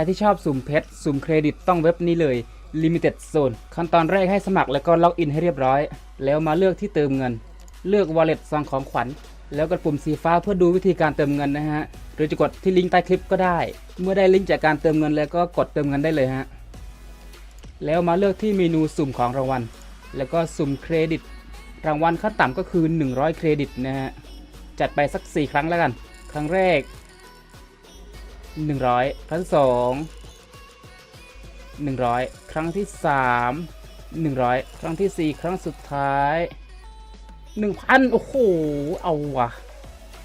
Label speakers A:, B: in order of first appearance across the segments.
A: รที่ชอบสุ่มเพชรสุ่มเครดิตต้องเว็บนี้เลย Limited Zone ขั้นตอนแรกให้สมัครแล้วก็ล็อกอินให้เรียบร้อย แล้วมาเลือกที่เติมเงิน เลือก Wallet ซองของขวัญ แล้วกดปุ่มสีฟ้าเพื่อดูวิธีการเติมเงินนะฮะ หรือจะกดที่ลิงก์ใต้คลิปก็ได้ เมื่อได้ลิงก์จากการเติมเงินแล้วก็กดเติมเงินได้เลยฮะ แล้วมาเลือกที่เมนูสุ่มของรางวัล แล้วก็สุ่มเครดิต รางวัลขั้นต่ำก็คือ 100 เครดิตนะฮะ จัดไปสัก 4 ครั้งแล้วกัน ครั้งแรก 100ครั้งที่สอง100ครั้งที่3 100ครั้งทีสี่4ครั้งสุดท้าย1,000โอ้โห เอาว่ะ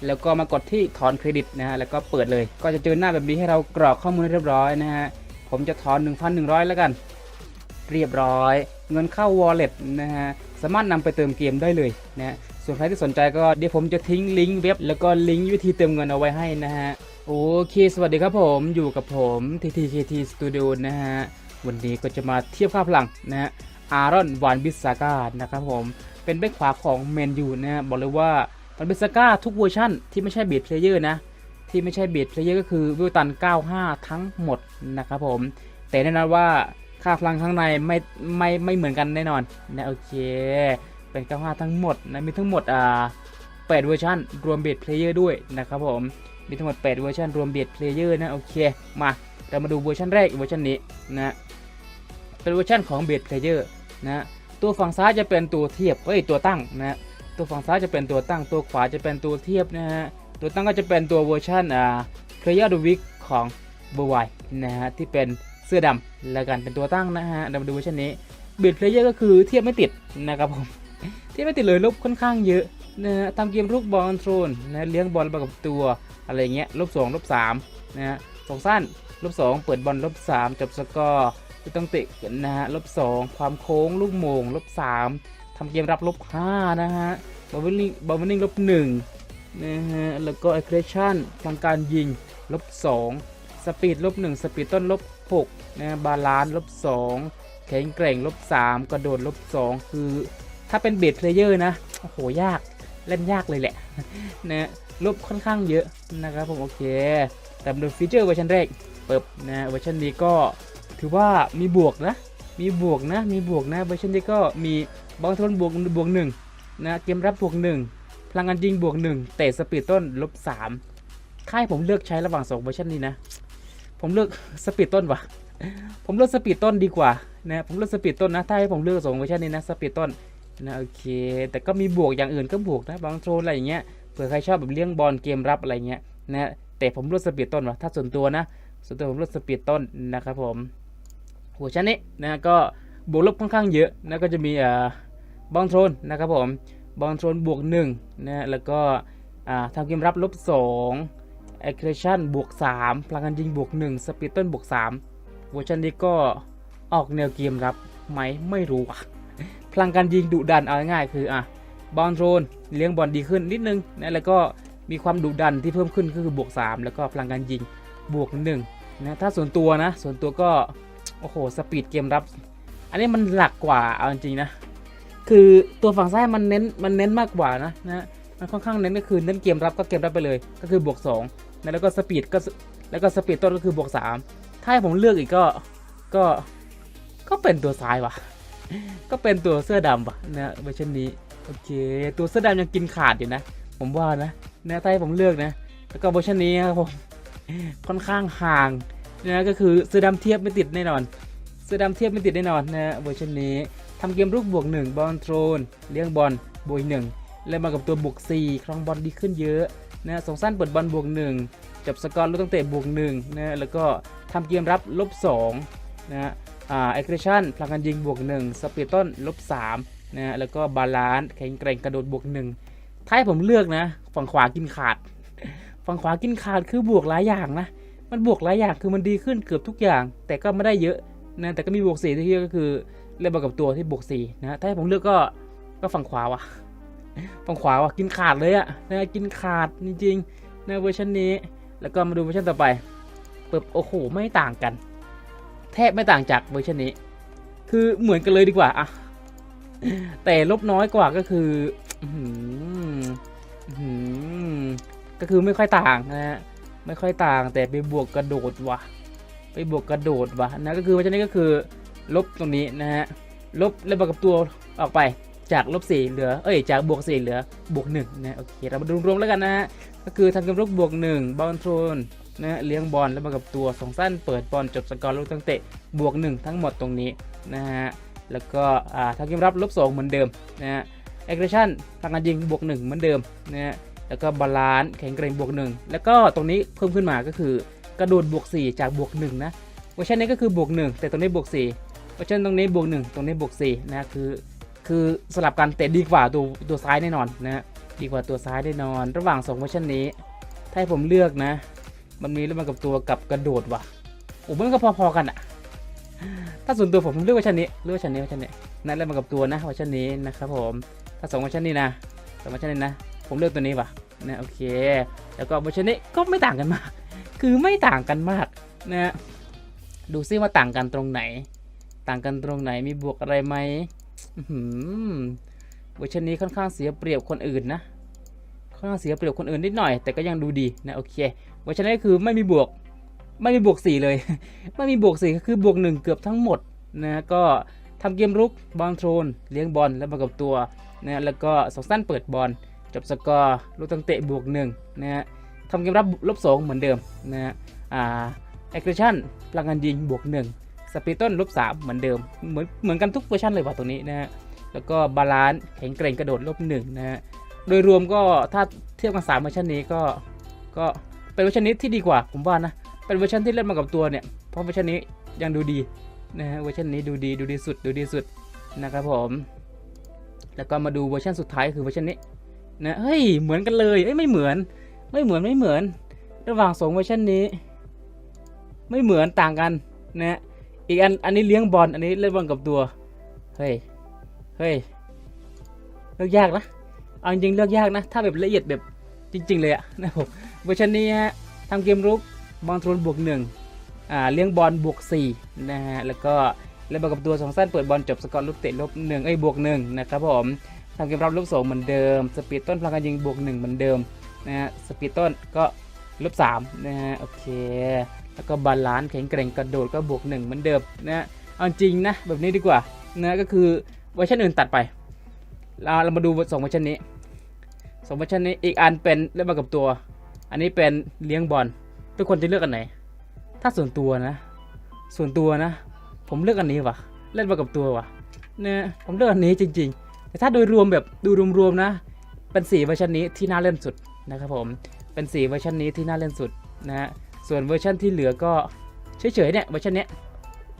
A: แล้วก็มากดที่ถอนเครดิตนะฮะ แล้วก็เปิดเลย ก็จะเจอหน้าแบบนี้ให้เรากรอกข้อมูลเรียบร้อยนะฮะ ผมจะถอน 1,100 แล้วกัน เรียบร้อย เงินเข้า wallet นะฮะ สามารถนำไปเติมเกมได้เลยนะฮะ ส่วนใครที่สนใจก็เดี๋ยวผมจะทิ้งลิงก์เว็บ แล้วก็ลิงก์วิธีเติมเงินเอาไว้ให้นะฮะ โอเคสวัสดีครับผมอยู่กับผม TTKT Studio นะฮะ วันนี้ก็จะมาเทียบค่าพลังนะฮะอารอนวานบิสซาก้านะครับผมเป็นแบ็คขวาของแมนยูนะฮะบอกเลยว่าวันบิสซาก้าทุกเวอร์ชั่นที่ไม่ใช่เบสเพลเยอร์นะ ที่ไม่ใช่เบสเพลเยอร์ก็คือวิวตัน 95 ทั้งหมดนะครับผม แต่แน่นอนว่าค่าพลังข้างในไม่ไม่ไม่เหมือนกันแน่นอนนะโอเค เป็น95ทั้งหมดนะมีทั้งหมดอ่า8เวอร์ชันรวมเบสเพลเยอร์ด้วยนะครับผมมีทั้งหมด 8 เวอร์ชันรวมเบสเพลเยอร์นะโอเคมาเรามาดูเวอร์ชันแรกเวอร์ชันนี้นะเป็นเวอร์ชันของเบสเพลเยอร์นะตัวฝั่งซ้ายจะเป็นตัวเทียบเอ้ยตัวตั้งนะตัวฝั่งซ้ายจะเป็นตัวตั้งตัวขวาจะเป็นตัวเทียบนะฮะตัวตั้งก็จะเป็นตัวเวอร์ชันอ่าเพลเยอร์ดูวิกของเบอร์ไวนะฮะที่เป็นเสื้อดำแล้วกันเป็นตัวตั้งนะฮะเรามาดูเวอร์ชันนี้เบสเพลเยอร์ก็คือเทียบไม่ติดนะครับผม ทียบไม่ติดเลยลบค่อนข้างเยอะนะฮะทำเกมลูกบอลคอนโทรนนะเลี้ยงบอลไปกับตัวอะไรเงี้ยลบสองลบสามนะฮะสองสั้นลบสองเปิดบอลลบสามจบสกอร์ไม่ต้องเตะนะฮะลบสองความโค้งลูกโมงลบสามทำเกมรับลบห้านะฮะบอลวินนิ่งบอลวินนิ่งลบหนึ่งนะฮะแล้วก็ a อ g r e s s i o n ทางการยิงลบสองสปีดลบหนึ่งสปีดต้นลบหกนะบาลานซ์ลบสองแข็งแกร่งลบสามกระโดดลบสองคือ ถ้าเป็นเบสเพลเยอร์นะ โอ้โห ยาก เล่นยากเลยแหละนะลบค่อนข้างเยอะนะครับผมโอเค แต่มาดูฟีเจอร์เวอร์ชันแรกเปิบนะเวอร์ชันนี้ก็ถือว่ามีบวกนะ มีบวกนะ มีบวกนะ เวอร์ชันนี้ก็มีบอลทนบวกบวกหนึ่งนะเกมรับบวกหนึ่งพลังงานยิงบวกหนึ่งเตะสปีดต้นลบสามค่ายผมเลือกใช้ระหว่างสองเวอร์ชันนี้นะ ผมเลือกสปีดต้นวะผมเลือกสปีดต้นดีกว่านะผมเลือกสปีดต้นนะ ถ้าให้ผมเลือกสองเวอร์ชันนี้นะสปีดต้น นะโอเค แต่ก็มีบวกอย่างอื่นก็บวกนะบางโทรอะไรอย่างเงี้ยเผื่อใครชอบแบบเลี้ยงบอลเกมรับอะไรเงี้ยนะแต่ผมลือกสปีดต้นวะถ้าส่วนตัวนะ ส่วนตัวผมลือกสปีดต้นนะครับผมหัวชั้นนี้นะก็บวกลบค่อนข้างเยอะนะก็จะมีอ่าบอลโทนนะครับผมบอลโทนบวก1นะแล้วก็อ่าทำเกมรับลบ2 a g g r e s s i o n บวก3พลังงานยิงบวก1สปีดต้นบวก3เวอร์ชันนี้ก็ออกแนวเกมรับไหมไม่รู้อะ พลังการยิงดุดันเอาง่ายๆคืออะบอลโรนเลี้ยงบอลดีขึ้นนิดนึงนะแล้วก็มีความดุดันที่เพิ่มขึ้นก็คือบวก 3 แล้วก็พลังการยิงบวก1นะถ้าส่วนตัวนะ ส่วนตัวก็โอ้โหสปีดเกมรับ อันนี้มันหลักกว่าเอาจริงนะ คือตัวฝั่งซ้ายมันเน้นมันเน้นมากกว่านะนะมันค่อนข้างเน้นก็คือเน้นเกมรับก็เกมรับไปเลย ก็คือบวก2นะแล้วก็สปีดก็แล้วก็สปีดต้นก็คือบวก3ถ้าให้ผมเลือกอีกก็ก็ก็เป็นตัวซ้ายว่ะ ก็เป็นตัวเสื้อดำว่ะนะเวอร์ชันนี้โอเค ตัวเสื้อดำยังกินขาดอยู่นะ ผมว่านะนะถ้าให้ผมเลือกนะ แล้วก็เวอร์ชันนี้ครับผมค่อนข้างห่างนะก็คือเสื้อดำเทียบไม่ติดแน่นอน เสื้อดำเทียบไม่ติดแน่นอนนะเวอร์ชันนี้ทำเกมลูกบวก1บอลโทรนเลี้ยงบอลบวกหนึ่งแล้วมากับตัวบวก4ครองบอลดีขึ้นเยอะนะสองสั้นเปิดบอลบวก1จับสกอร์ลูกตั้งเตะบวก1นะแล้วก็ทำเกมรับลบ2นะ อ่า aggression พลังการยิงบวก1สปีดต้นลบ3นะแล้วก็บาลานซ์แข็งแกร่งกระโดดบวก1ถ้าให้ผมเลือกนะ ฝั่งขวากินขาด ฝั่งขวากินขาดคือบวกหลายอย่างนะ มันบวกหลายอย่างคือมันดีขึ้นเกือบทุกอย่าง แต่ก็ไม่ได้เยอะนะแต่ก็มีบวก4ที่เยอะก็คือเล่นบอลกับตัวที่บวก4นะถ้าให้ผมเลือกก็ก็ฝั่งขวาวะฝั่งขวาวะกินขาดเลยอะนะกินขาดจริงๆนเวอร์ชันนี้ แล้วก็มาดูเวอร์ชันต่อไปเปึ๊บโอ้โหไม่ต่างกัน แทบไม่ต่างจากเวอร์ชันนี้ คือเหมือนกันเลยดีกว่าอะแต่ลบน้อยกว่าก็คือก็คือไม่ค่อยต่างนะฮะไม่ค่อยต่างแต่ไปบวกกระโดดวะไปบวกกระโดดวะนะก็คือเวอร์ชันนี้ก็คือ ลบตรงนี้นะฮะลบแล้วบวกกับตัวออกไปจากลบสี่เหลือ เอ้ย จากบวกสี่เหลือ บวกหนึ่งนะ โอเค เรามาดูรวมๆแล้วกันนะฮะ ก็คือทำกมรุกบวกหนึ่งบอลโทน นะฮะเลี้ยงบอลแล้วมากับตัวสองสั้นเปิดบอลจบสกอร์ลูกตั้งเตะบวกหนึ่งทั้งหมดตรงนี้นะฮะแล้วก็อ่าทำเกมรับลบสองเหมือนเดิมนะฮะแอคชั่นพลังงานยิงบวกหนึ่งเหมือนเดิมนะฮะแล้วก็บาลานซ์แข็งแกร่งบวกหนึ่งแล้วก็ตรงนี้เพิ่มขึ้นมาก็คือกระโดดบวก 4 จากบวก 1 นะเวอร์ชันนี้ก็คือบวก 1 แต่ตรงนี้บวก4เวอร์ชันตรงนี้บวก 1 ตรงนี้บวก4นะคือคือสลับกันแต่ดีกว่าตัวตัวซ้ายแน่นอนนะฮะดีกว่าตัวซ้ายแน่นอน ระหว่าง2เวอร์ชันนี้ ถ้าผมเลือกนะ มันมีแล้วมันกับตัวกับกระโดดว่ะโอ้มันก็พอๆกันอะถ้าส่วนตัวผมเลือกเวอร์ชันนี้เลือกเวอร์ชันนี้เวอร์ชันนี้นั่นแล้วมันกับตัวนะเวอร์ชันนี้นะครับผมถ้าสองเวอร์ชันนี้นะสองเวอร์ชันนี้นะ ผมเลือกตัวนี้ว่ะนะโอเค แล้วก็เวอร์ชันนี้ก็ไม่ต่างกันมาก คือไม่ต่างกันมากนะดูซิว่าต่างกันตรงไหน ต่างกันตรงไหนมีบวกอะไรไหมอื้อหือเวอร์ชันนี้ค่อนข้างเสียเปรียบคนอื่นนะ อนข้างเสียเปรียบคนอื่นนิดหน่อย แต่ก็ยังดูดีนะโอเคเวอร์ชันนี้คือไม่มีบวกไม่มีบวกสี่เลย ไม่มีบวกสี่ก็คือบวกหนึ่งเกือบทั้งหมดนะก็ทำเกมรุกบอลโทรนเลี้ยงบอลแล้วมากับตัวนะฮะแล้วก็สองสั้นเปิดบอลจบสกอร์ลูกตั้งเตะบวกหนึ่งนะฮะทำเกมรับลบสองเหมือนเดิมนะฮะอ่าแอคชั่นพลังงานยิงบวกหนึ่งสปีดต้นลบสามเหมือนเดิมเหมือนเหมือนกันทุกเวอร์ชันเลยว่ะตรงนี้นะฮะแล้วก็บาลานซ์แข็งแกรงกระโดดลบหนึ่งนะฮะ ดยรวมก็ถ้าเทียบกันสามเวอร์ชันนี้ก็ก็เป็นเวอร์ชันนี้ที่ดีกว่าผมว่านะเป็นเวอร์ชันที่เล่นมากับตัวเนี่ยเพราะเวอร์ชันนี้ยังดูดีนะฮะเวอร์ชันนี้ดูดีดูดีสุดดูดีสุดนะครับผมแล้วก็มาดูเวอร์ชันสุดท้ายคือเวอร์ชันนี้นะเฮ้ยเหมือนกันเลยเอ้ยไม่เหมือน ไม่เหมือนไม่เหมือน ระหว่างสองเวอร์ชันนี้ ไม่เหมือนต่างกันนะอีกอันอันนี้เลี้ยงบอลอันนี้เล่นบอลกับตัวเฮ้ยเฮ้ยเลือกยากนะ เอาจริงเลือกยากนะ ถ้าแบบละเอียดแบบจริง ๆ เลยอะนะผมเวอร์ชันนี้ฮะทำเกมรุกบอลทรนบวกหนึ่งอ่าเลี้ยงบอลบวกสี่นะฮะแล้วก็แล้วบวกกับตัวสองสั้นเปิดบอลจบสกอร์ลูกเตะลบหนึ่งเอ้ยบวกหนึ่งนะครับผมทำเกมรับลบสองเหมือนเดิม สปีดต้นพลังการยิงบวกหนึ่งเหมือนเดิมนะฮะสปีดต้นก็ลบสามนะฮะโอเคแล้วก็บาลานซ์แข็งแกร่งกระโดดก็บวกหนึ่งเหมือนเดิมนะเอาจริงนะแบบนี้ดีกว่านะก็คือเวอร์ชันอื่นตัดไปเราเรามาดูสองเวอร์ชันนี้ สองเวอร์ชันนี้อีกอันเป็นเล่นมากับตัว อันนี้เป็นเลี้ยงบอลทุกคนจะเลือกอันไหน ถ้าส่วนตัวนะ ส่วนตัวนะ ผมเลือกอันนี้ว่ะ เล่นมากับตัวว่ะเนี่ยผมเลือกอันนี้จริง ๆ แต่ถ้าโดยรวมแบบดูรวมๆนะ เป็นสีเวอร์ชันนี้ที่น่าเล่นสุดนะครับผมเป็นสีเวอร์ชันนี้ที่น่าเล่นสุดนะฮะส่วนเวอร์ชันที่เหลือก็เฉยๆเนี่ยเวอร์ชันเนี้ย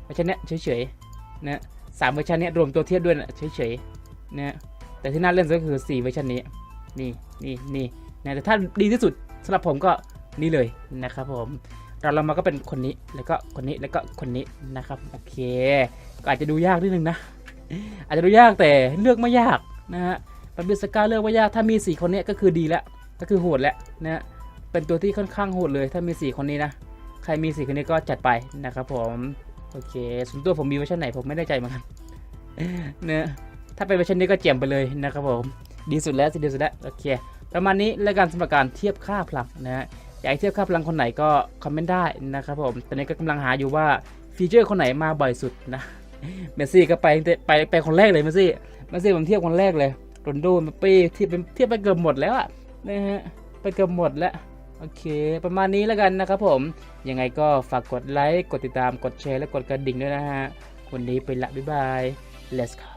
A: เวอร์ชันเนี้ยเฉยๆนะสามเวอร์ชันเนี้ยรวมตัวเทียบด้วยนะเฉยๆนะแต่ที่น่าเล่นสุดก็คือสี่เวอร์ชันนี้ นี่นี่นี่นะแต่ถ้าดีที่สุดสำหรับผมก็นี่เลยนะครับผมเราเรามาก็เป็นคนนี้แล้วก็คนนี้แล้วก็คนนี้นะครับโอเค ก็อาจจะดูยากนิดนึงนะ อาจจะดูยากแต่เลือกไม่ยากนะฮะปับบิสกาเลือกไม่ยากถ้ามี 4 คนนี้ก็คือดีแล้วก็คือโหดแล้วนะเป็นตัวที่ค่อนข้างโหดเลยถ้ามี 4 คนนี้นะใครมี 4 คนนี้ก็จัดไปนะครับผมโอเคส่วนตัวผมมีเวอร์ชันไหนผมไม่แน่ใจเหมือนกันเนะถ้าเป็นเวอร์ชันนี้ก็เจียมไปเลยนะครับผม ดีสุดแล้วสิดีสุดแล้วโอเคประมาณนี้และการสำหรับการเทียบค่าพลังนะฮะอยากให้เทียบค่าพลังคนไหนก็คอมเมนต์ได้นะครับผมตอนนี้ก็กำลังหาอยู่ว่าฟีเจอร์คนไหนมาบ่อยสุดนะเมสซี่ก็ไปไปไปคนแรกเลยเมสซี่เมสซี่ผมเทียบคนแรกเลยโรนโดมเป้เทียบเป็นเทียบไปเกือบหมดแล้วอะนะฮะไปเกือบหมดแล้วโอเค ประมาณนี้แล้วกันนะครับผม ยังไงก็ฝากกดไลค์ กดติดตาม กดแชร์ และกดกระดิ่งด้วยนะฮะ วันนี้ไปละ บ๊ายบาย let's go